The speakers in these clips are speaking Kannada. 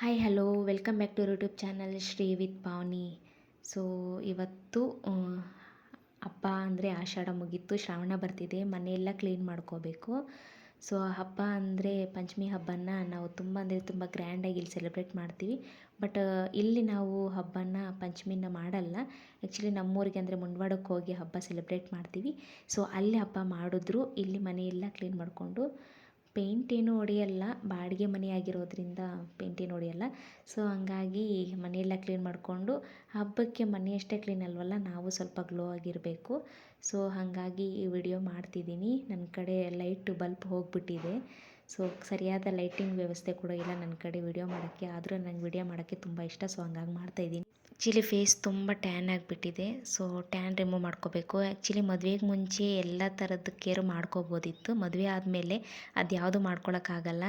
Hi hello welcome back to YouTube channel Shri with Pavani so ಇವತ್ತು ಹಬ್ಬ ಅಂದರೆ ಆಷಾಢ ಮುಗೀತು, ಶ್ರಾವಣ ಬರ್ತಿದೆ, ಮನೆಯೆಲ್ಲ ಕ್ಲೀನ್ ಮಾಡ್ಕೋಬೇಕು. ಸೊ ಹಬ್ಬ ಅಂದರೆ ಪಂಚಮಿ ಹಬ್ಬನ ನಾವು ತುಂಬ ಅಂದರೆ ತುಂಬ ಗ್ರ್ಯಾಂಡಾಗಿ ಇಲ್ಲಿ ಸೆಲೆಬ್ರೇಟ್ ಮಾಡ್ತೀವಿ. ಬಟ್ ಇಲ್ಲಿ ನಾವು ಹಬ್ಬನ ಪಂಚಮಿನ ಮಾಡಲ್ಲ. ಆ್ಯಕ್ಚುಲಿ ನಮ್ಮೂರಿಗೆ ಅಂದರೆ ಮುಂಡವಾಡಕ್ಕೆ ಹೋಗಿ ಹಬ್ಬ ಸೆಲೆಬ್ರೇಟ್ ಮಾಡ್ತೀವಿ. ಸೊ ಅಲ್ಲಿ ಹಬ್ಬ ಮಾಡಿದ್ರು, ಇಲ್ಲಿ ಮನೆಯೆಲ್ಲ ಕ್ಲೀನ್ ಮಾಡಿಕೊಂಡು ಪೇಂಟ್ ಏನು ಹೊಡೆಯಲ್ಲ, ಬಾಡಿಗೆ ಮನೆ ಆಗಿರೋದ್ರಿಂದ ಪೇಂಟ್ ಏನು ಹೊಡೆಯಲ್ಲ. ಸೊ ಹಂಗಾಗಿ ಮನೆಯೆಲ್ಲ ಕ್ಲೀನ್ ಮಾಡಿಕೊಂಡು ಹಬ್ಬಕ್ಕೆ ಮನೆ ಅಷ್ಟೇ ಕ್ಲೀನ್ ಅಲ್ವಲ್ಲ, ನಾವು ಸ್ವಲ್ಪ ಗ್ಲೋ ಆಗಿರಬೇಕು. ಸೊ ಹಾಗಾಗಿ ಈ ವಿಡಿಯೋ ಮಾಡ್ತಿದ್ದೀನಿ. ನನ್ನ ಕಡೆ ಲೈಟ್ ಬಲ್ಪ್ ಹೋಗ್ಬಿಟ್ಟಿದೆ. ಸೊ ಸರಿಯಾದ ಲೈಟಿಂಗ್ ವ್ಯವಸ್ಥೆ ಕೂಡ ಇಲ್ಲ ನನ್ನ ಕಡೆ ವಿಡಿಯೋ ಮಾಡೋಕ್ಕೆ. ಆದರೂ ನಂಗೆ ವಿಡಿಯೋ ಮಾಡೋಕ್ಕೆ ತುಂಬ ಇಷ್ಟ. ಸೊ ಹಂಗಾಗಿ ಮಾಡ್ತಾಯಿದ್ದೀನಿ ಆ್ಯಕ್ಚುಲಿ ಫೇಸ್ ತುಂಬ ಟ್ಯಾನ್ ಆಗಿಬಿಟ್ಟಿದೆ. ಸೊ ಟ್ಯಾನ್ ರಿಮೂವ್ ಮಾಡ್ಕೋಬೇಕು. ಆ್ಯಕ್ಚುಲಿ ಮದುವೆಗೆ ಮುಂಚೆ ಎಲ್ಲ ಥರದ ಕೇರು ಮಾಡ್ಕೋಬೋದಿತ್ತು. ಮದುವೆ ಆದಮೇಲೆ ಅದು ಯಾವುದು ಮಾಡ್ಕೊಳಕ್ಕಾಗಲ್ಲ.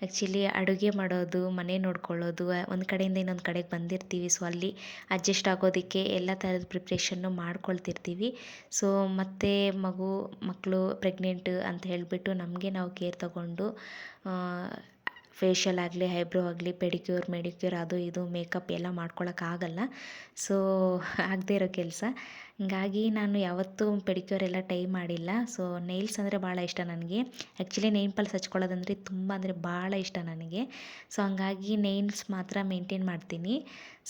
ಆ್ಯಕ್ಚುಲಿ ಅಡುಗೆ ಮಾಡೋದು, ಮನೆ ನೋಡ್ಕೊಳ್ಳೋದು, ಒಂದು ಕಡೆಯಿಂದ ಇನ್ನೊಂದು ಕಡೆಗೆ ಬಂದಿರ್ತೀವಿ. ಸೊ ಅಲ್ಲಿ ಅಡ್ಜಸ್ಟ್ ಆಗೋದಕ್ಕೆ ಎಲ್ಲ ಥರದ ಪ್ರಿಪ್ರೇಷನ್ನು ಮಾಡ್ಕೊಳ್ತಿರ್ತೀವಿ. ಸೊ ಮತ್ತು ಮಗು ಮಕ್ಕಳು ಪ್ರೆಗ್ನೆಂಟ್ ಅಂತ ಹೇಳಿಬಿಟ್ಟು ನಮಗೆ ನಾವು ಕೇರ್ ತಗೊಂಡು ಫೇಶಿಯಲ್ ಆಗಲಿ ಐಬ್ರೋ ಆಗಲಿ ಪೆಡಿಕ್ಯೂರ್ ಮೆಡಿಕ್ಯೂರ್ ಅದು ಇದು ಮೇಕಪ್ ಎಲ್ಲ ಮಾಡ್ಕೊಳಕ್ಕಾಗಲ್ಲ ಸೊ ಆಗದೇ ಇರೋ ಕೆಲಸ. ಹಿಂಗಾಗಿ ನಾನು ಯಾವತ್ತೂ ಪೆಡಿಕ್ಯೂರ್ ಎಲ್ಲ ಟೈ ಮಾಡಿಲ್ಲ. ಸೊ ನೈಲ್ಸ್ ಅಂದರೆ ಭಾಳ ಇಷ್ಟ ನನಗೆ. ಆ್ಯಕ್ಚುಲಿ ನೈನ್ ಪಲ್ಸ್ ಹಚ್ಕೊಳ್ಳೋದಂದರೆ ತುಂಬ ಅಂದರೆ ಭಾಳ ಇಷ್ಟ ನನಗೆ. ಸೊ ಹಂಗಾಗಿ ನೈಲ್ಸ್ ಮಾತ್ರ ಮೇಂಟೈನ್ ಮಾಡ್ತೀನಿ.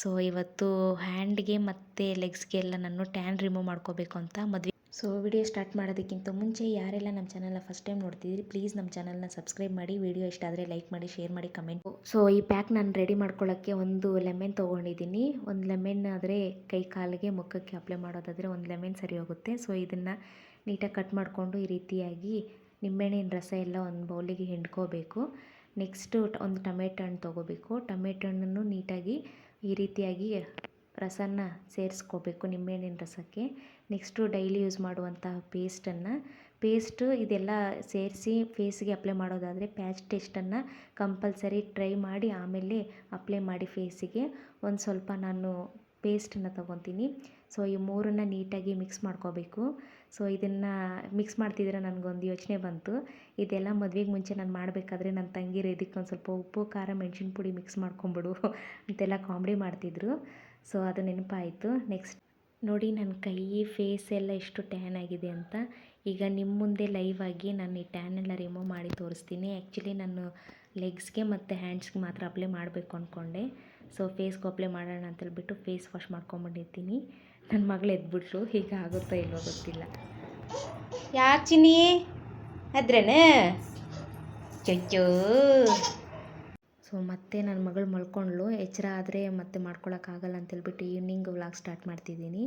ಸೊ ಇವತ್ತು ಹ್ಯಾಂಡ್ಗೆ ಮತ್ತು ಲೆಗ್ಸ್ಗೆಲ್ಲ ನಾನು ಟ್ಯಾನ್ ರಿಮೂವ್ ಮಾಡ್ಕೋಬೇಕು ಅಂತ ಮದುವೆ ಸೊ ವಿಡಿಯೋ ಸ್ಟಾರ್ಟ್ ಮಾಡೋದಕ್ಕಿಂತ ಮುಂಚೆ ಯಾರೆಲ್ಲ ನಮ್ಮ ಚಾನಲ್ನ ಫಸ್ಟ್ ಟೈಮ್ ನೋಡ್ತಿದ್ದೀರಿ ಪ್ಲೀಸ್ ನಮ್ಮ ಚಾನಲ್ನ ಸಬ್ಸ್ಕ್ರೈಬ್ ಮಾಡಿ, ವಿಡಿಯೋ ಇಷ್ಟ ಆದರೆ ಲೈಕ್ ಮಾಡಿ ಶೇರ್ ಮಾಡಿ ಕಮೆಂಟ್ ಸೊ ಈ ಪ್ಯಾಕ್ ನಾನು ರೆಡಿ ಮಾಡ್ಕೊಳ್ಳೋಕ್ಕೆ ಒಂದು ಲೆಮೆನ್ ತೊಗೊಂಡಿದ್ದೀನಿ. ಒಂದು ಲೆಮೆನ್ ಆದರೆ ಕೈ ಕಾಲಿಗೆ ಮುಖಕ್ಕೆ ಅಪ್ಲೈ ಮಾಡೋದಾದರೆ ಒಂದು ಲೆಮೆನ್ ಸರಿ ಹೋಗುತ್ತೆ. ಸೊ ಇದನ್ನು ನೀಟಾಗಿ ಕಟ್ ಮಾಡಿಕೊಂಡು ಈ ರೀತಿಯಾಗಿ ನಿಂಬೆಹಣ್ಣಿನ ರಸ ಎಲ್ಲ ಒಂದು ಬೌಲಿಗೆ ಹಿಂಡ್ಕೋಬೇಕು. ನೆಕ್ಸ್ಟು ಒಂದು ಟೊಮೆಟೊ ಹಣ್ಣು ತೊಗೋಬೇಕು. ಟೊಮೆಟೊ ಹಣ್ಣನ್ನು ನೀಟಾಗಿ ಈ ರೀತಿಯಾಗಿ ರಸನ ಸೇರಿಸ್ಕೋಬೇಕು ನಿಂಬೆಹಣ್ಣಿನ ರಸಕ್ಕೆ. ನೆಕ್ಸ್ಟು ಡೈಲಿ ಯೂಸ್ ಮಾಡುವಂತಹ ಪೇಸ್ಟನ್ನು, ಪೇಸ್ಟು ಇದೆಲ್ಲ ಸೇರಿಸಿ ಫೇಸ್ಗೆ ಅಪ್ಲೈ ಮಾಡೋದಾದರೆ ಪ್ಯಾಚ್ ಟೆಸ್ಟನ್ನು ಕಂಪಲ್ಸರಿ ಟ್ರೈ ಮಾಡಿ ಆಮೇಲೆ ಅಪ್ಲೈ ಮಾಡಿ ಫೇಸಿಗೆ. ಒಂದು ಸ್ವಲ್ಪ ನಾನು ಪೇಸ್ಟನ್ನು ತೊಗೊತೀನಿ. ಸೊ ಈ ಮೂರನ್ನು ನೀಟಾಗಿ ಮಿಕ್ಸ್ ಮಾಡ್ಕೋಬೇಕು. ಸೊ ಇದನ್ನು ಮಿಕ್ಸ್ ಮಾಡ್ತಿದ್ರೆ ನನಗೊಂದು ಯೋಚನೆ ಬಂತು. ಇದೆಲ್ಲ ಮದುವೆಗೆ ಮುಂಚೆ ನಾನು ಮಾಡಬೇಕಾದ್ರೆ ನನ್ನ ತಂಗಿರು ಇದಕ್ಕೆ ಒಂದು ಸ್ವಲ್ಪ ಉಪ್ಪು, ಖಾರ ಮೆಣಸಿನ ಪುಡಿ ಮಿಕ್ಸ್ ಮಾಡ್ಕೊಂಬಿಡು ಅಂತೆಲ್ಲ ಕಾಮಿಡಿ ಮಾಡ್ತಿದ್ರು. ಸೊ ಅದು ನೆನಪಾಯಿತು. ನೆಕ್ಸ್ಟ್ ನೋಡಿ ನನ್ನ ಕೈ ಫೇಸ್ ಎಲ್ಲ ಎಷ್ಟು ಟ್ಯಾನ್ ಆಗಿದೆ ಅಂತ ಈಗ ನಿಮ್ಮ ಮುಂದೆ ಲೈವ್ ಆಗಿ ನಾನು ಈ ಟ್ಯಾನ್ ಎಲ್ಲ ರಿಮೂವ್ ಮಾಡಿ ತೋರಿಸ್ತೀನಿ. ಆ್ಯಕ್ಚುಲಿ ನಾನು ಲೆಗ್ಸ್ಗೆ ಮತ್ತು ಹ್ಯಾಂಡ್ಸ್ಗೆ ಮಾತ್ರ ಅಪ್ಲೈ ಮಾಡಬೇಕು ಅಂದ್ಕೊಂಡೆ ಸೊ ಫೇಸ್ಗೆ ಅಪ್ಲೈ ಮಾಡೋಣ ಅಂತೇಳ್ಬಿಟ್ಟು ಫೇಸ್ ವಾಶ್ ಮಾಡ್ಕೊಂಬಂದಿರ್ತೀನಿ ನನ್ನ ಮಗಳು ಎದ್ಬಿಟ್ರು ಈಗ ಆಗುತ್ತೋ ಇಲ್ವೋ ಗೊತ್ತಿಲ್ಲ. ಯಾಕೆ ಚಿನ್ನಿ? ಅದ್ರೇನೇ ಚೊಚ್ಚೋ. ಸೊ ಮತ್ತೆ ನನ್ನ ಮಗಳು ಮಲ್ಕೊಂಡ್ಳು. ಎಚ್ಚರ ಆದರೆ ಮತ್ತೆ ಮಾಡ್ಕೊಳಕ್ಕಾಗಲ್ಲ ಅಂತೇಳ್ಬಿಟ್ಟು ಈವ್ನಿಂಗ್ ವ್ಲಾಗ್ ಸ್ಟಾರ್ಟ್ ಮಾಡ್ತಿದ್ದೀನಿ.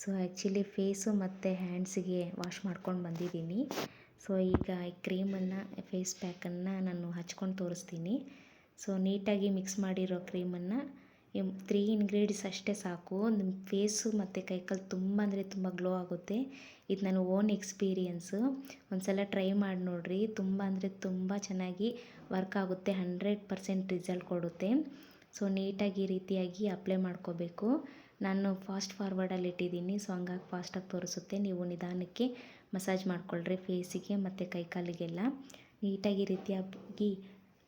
ಸೊ ಆ್ಯಕ್ಚುಲಿ ಫೇಸು ಮತ್ತು ಹ್ಯಾಂಡ್ಸಿಗೆ ವಾಶ್ ಮಾಡ್ಕೊಂಡು ಬಂದಿದ್ದೀನಿ. ಸೊ ಈಗ ಈ ಕ್ರೀಮನ್ನು ಫೇಸ್ ಪ್ಯಾಕನ್ನು ನಾನು ಹಚ್ಕೊಂಡು ತೋರಿಸ್ತೀನಿ. ಸೊ ನೀಟಾಗಿ ಮಿಕ್ಸ್ ಮಾಡಿರೋ ಕ್ರೀಮನ್ನು ತ್ರೀ ಇಂಗ್ರೀಡಿಯಸ್ ಅಷ್ಟೇ ಸಾಕು. ನಿಮ್ಮ ಫೇಸು ಮತ್ತು ಕೈಕಾಲು ತುಂಬ ಅಂದರೆ ತುಂಬ ಗ್ಲೋ ಆಗುತ್ತೆ. ಇದು ನನ್ನ ಓನ್ ಎಕ್ಸ್ಪೀರಿಯನ್ಸು ಒಂದು ಸಲ ಟ್ರೈ ಮಾಡಿ ನೋಡಿರಿ. ತುಂಬ ಅಂದರೆ ತುಂಬ ಚೆನ್ನಾಗಿ ವರ್ಕ್ ಆಗುತ್ತೆ. ಹಂಡ್ರೆಡ್ ಪರ್ಸೆಂಟ್ ರಿಸಲ್ಟ್ ಕೊಡುತ್ತೆ. ಸೊ ನೀಟಾಗಿ ಈ ರೀತಿಯಾಗಿ ಅಪ್ಲೈ ಮಾಡ್ಕೋಬೇಕು. ನಾನು ಫಾಸ್ಟ್ ಫಾರ್ವರ್ಡಲ್ಲಿ ಇಟ್ಟಿದ್ದೀನಿ. ಸೊ ಹಂಗಾಗಿ ಫಾಸ್ಟಾಗಿ ತೋರಿಸುತ್ತೆ. ನೀವು ನಿಧಾನಕ್ಕೆ ಮಸಾಜ್ ಮಾಡ್ಕೊಳ್ರಿ ಫೇಸಿಗೆ ಮತ್ತು ಕೈಕಾಲಿಗೆಲ್ಲ. ನೀಟಾಗಿ ರೀತಿಯಾಗಿ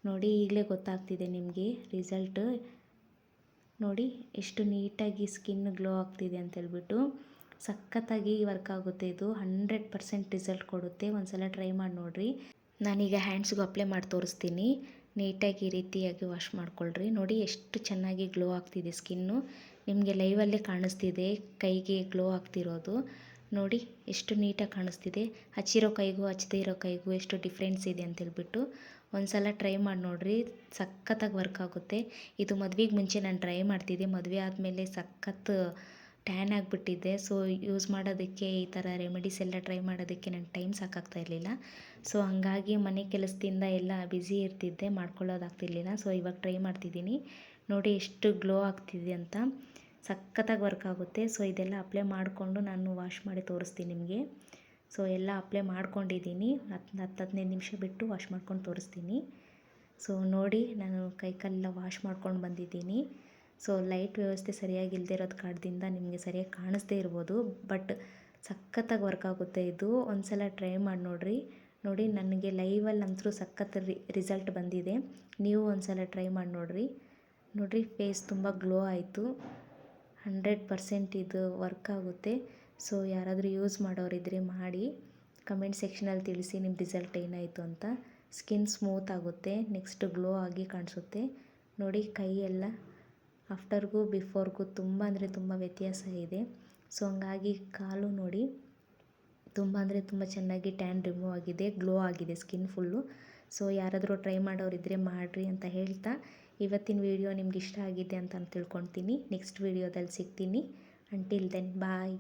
ನೋಡಿ, ಈಗಲೇ ಗೊತ್ತಾಗ್ತಿದೆ ನಿಮಗೆ ರಿಸಲ್ಟು ನೋಡಿ ಎಷ್ಟು ನೀಟಾಗಿ ಸ್ಕಿನ್ ಗ್ಲೋ ಆಗ್ತಿದೆ ಅಂತೇಳ್ಬಿಟ್ಟು ಸಖತ್ತಾಗಿ ವರ್ಕ್ ಆಗುತ್ತೆ ಇದು. ಹಂಡ್ರೆಡ್ ಪರ್ಸೆಂಟ್ ರಿಸಲ್ಟ್ ಕೊಡುತ್ತೆ. ಒಂದು ಸಲ ಟ್ರೈ ಮಾಡಿ ನೋಡಿರಿ. ನಾನೀಗ ಹ್ಯಾಂಡ್ಸ್ಗೂ ಅಪ್ಲೈ ಮಾಡಿ ತೋರಿಸ್ತೀನಿ. ನೀಟಾಗಿ ಈ ರೀತಿಯಾಗಿ ವಾಶ್ ಮಾಡ್ಕೊಳ್ರಿ. ನೋಡಿ ಎಷ್ಟು ಚೆನ್ನಾಗಿ ಗ್ಲೋ ಆಗ್ತಿದೆ ಸ್ಕಿನ್ನು ನಿಮಗೆ ಲೈವಲ್ಲೇ ಕಾಣಿಸ್ತಿದೆ. ಕೈಗೆ ಗ್ಲೋ ಆಗ್ತಿರೋದು. ನೋಡಿ ಎಷ್ಟು ನೀಟಾಗಿ ಕಾಣಿಸ್ತಿದೆ. ಹಚ್ಚಿರೋ ಕೈಗೂ ಹಚ್ಚದೇ ಇರೋ ಕೈಗೂ ಎಷ್ಟು ಡಿಫ್ರೆನ್ಸ್ ಇದೆ ಅಂತೇಳ್ಬಿಟ್ಟು ಒಂದು ಸಲ ಟ್ರೈ ಮಾಡಿ ನೋಡಿರಿ, ಸಖತ್ತಾಗಿ ವರ್ಕ್ ಆಗುತ್ತೆ. ಇದು ಮದುವೆಗೆ ಮುಂಚೆ ನಾನು ಟ್ರೈ ಮಾಡ್ತಿದ್ದೆ, ಮದುವೆ ಆದಮೇಲೆ ಸಖತ್ ಟ್ಯಾನ್ ಆಗಿಬಿಟ್ಟಿದ್ದೆ. ಸೊ ಯೂಸ್ ಮಾಡೋದಕ್ಕೆ ಈ ಥರ ರೆಮಿಡೀಸ್ ಎಲ್ಲ ಟ್ರೈ ಮಾಡೋದಕ್ಕೆ ನನಗೆ ಟೈಮ್ ಸಾಕಾಗ್ತಾ ಇರಲಿಲ್ಲ. ಸೊ ಹಂಗಾಗಿ ಮನೆ ಕೆಲಸದಿಂದ ಎಲ್ಲ ಬ್ಯುಸಿ ಇರ್ತಿದ್ದೆ, ಮಾಡ್ಕೊಳ್ಳೋದಾಗ್ತಿರ್ಲಿಲ್ಲ. ಸೊ ಇವಾಗ ಟ್ರೈ ಮಾಡ್ತಿದ್ದೀನಿ. ನೋಡಿ ಎಷ್ಟು ಗ್ಲೋ ಆಗ್ತಿದೆ ಅಂತ. ಸಖತ್ತಾಗಿ ವರ್ಕ್ ಆಗುತ್ತೆ. ಸೊ ಇದೆಲ್ಲ ಅಪ್ಲೈ ಮಾಡಿಕೊಂಡು ನಾನು ವಾಶ್ ಮಾಡಿ ತೋರಿಸ್ತೀನಿ ನಿಮಗೆ. ಸೊ ಎಲ್ಲ ಅಪ್ಲೈ ಮಾಡ್ಕೊಂಡಿದ್ದೀನಿ. ಹತ್ತು ಹತ್ತು ಹದಿನೈದು ನಿಮಿಷ ಬಿಟ್ಟು ವಾಶ್ ಮಾಡ್ಕೊಂಡು ತೋರಿಸ್ತೀನಿ. ಸೊ ನೋಡಿ, ನಾನು ಕೈಕಾಲೆಲ್ಲ ವಾಶ್ ಮಾಡ್ಕೊಂಡು ಬಂದಿದ್ದೀನಿ. ಸೊ ಲೈಟ್ ವ್ಯವಸ್ಥೆ ಸರಿಯಾಗಿ ಇಲ್ಲದೆ ಇರೋದು ಕಾರಣದಿಂದ ನಿಮಗೆ ಸರಿಯಾಗಿ ಕಾಣಿಸ್ದೇ ಇರ್ಬೋದು. ಬಟ್ ಸಖತ್ತಾಗಿ ವರ್ಕ್ ಆಗುತ್ತೆ ಇದು. ಒಂದು ಸಲ ಟ್ರೈ ಮಾಡಿ ನೋಡಿರಿ. ನೋಡಿ, ನನಗೆ ಲೈವಲ್ಲಿ ಅಂತೂ ಸಖತ್ ರಿಸಲ್ಟ್ ಬಂದಿದೆ. ನೀವು ಒಂದು ಸಲ ಟ್ರೈ ಮಾಡಿ ನೋಡಿರಿ. ನೋಡಿರಿ ಫೇಸ್ ತುಂಬ ಗ್ಲೋ ಆಯಿತು. ಹಂಡ್ರೆಡ್ ಪರ್ಸೆಂಟ್ ಇದು ವರ್ಕ್ ಆಗುತ್ತೆ. ಸೊ ಯಾರಾದರೂ ಯೂಸ್ ಮಾಡೋರಿದ್ದರೆ ಮಾಡಿ. ಕಮೆಂಟ್ ಸೆಕ್ಷನಲ್ಲಿ ತಿಳಿಸಿ ನಿಮ್ಮ ರಿಸಲ್ಟ್ ಏನಾಯಿತು ಅಂತ. ಸ್ಕಿನ್ ಸ್ಮೂತ್ ಆಗುತ್ತೆ, ನೆಕ್ಸ್ಟ್ ಗ್ಲೋ ಆಗಿ ಕಾಣಿಸುತ್ತೆ. ನೋಡಿ ಕೈ ಎಲ್ಲ ಆಫ್ಟರ್ಗೂ ಬಿಫೋರ್ಗೂ ತುಂಬ ಅಂದರೆ ತುಂಬ ವ್ಯತ್ಯಾಸ ಇದೆ. ಸೊ ಹಂಗಾಗಿ ಕಾಲು ನೋಡಿ ತುಂಬ ಅಂದರೆ ತುಂಬ ಚೆನ್ನಾಗಿ ಟ್ಯಾನ್ ರಿಮೂವ್ ಆಗಿದೆ, ಗ್ಲೋ ಆಗಿದೆ ಸ್ಕಿನ್ ಫುಲ್ಲು. ಸೊ ಯಾರಾದರೂ ಟ್ರೈ ಮಾಡೋರಿದ್ದರೆ ಮಾಡಿರಿ ಅಂತ ಹೇಳ್ತಾ ಇವತ್ತಿನ ವಿಡಿಯೋ ನಿಮ್ಗೆ ಇಷ್ಟ ಆಗಿದೆ ಅಂತ ತಿಳ್ಕೊತೀನಿ ನೆಕ್ಸ್ಟ್ ವಿಡಿಯೋದಲ್ಲಿ ಸಿಗ್ತೀನಿ. Until then bye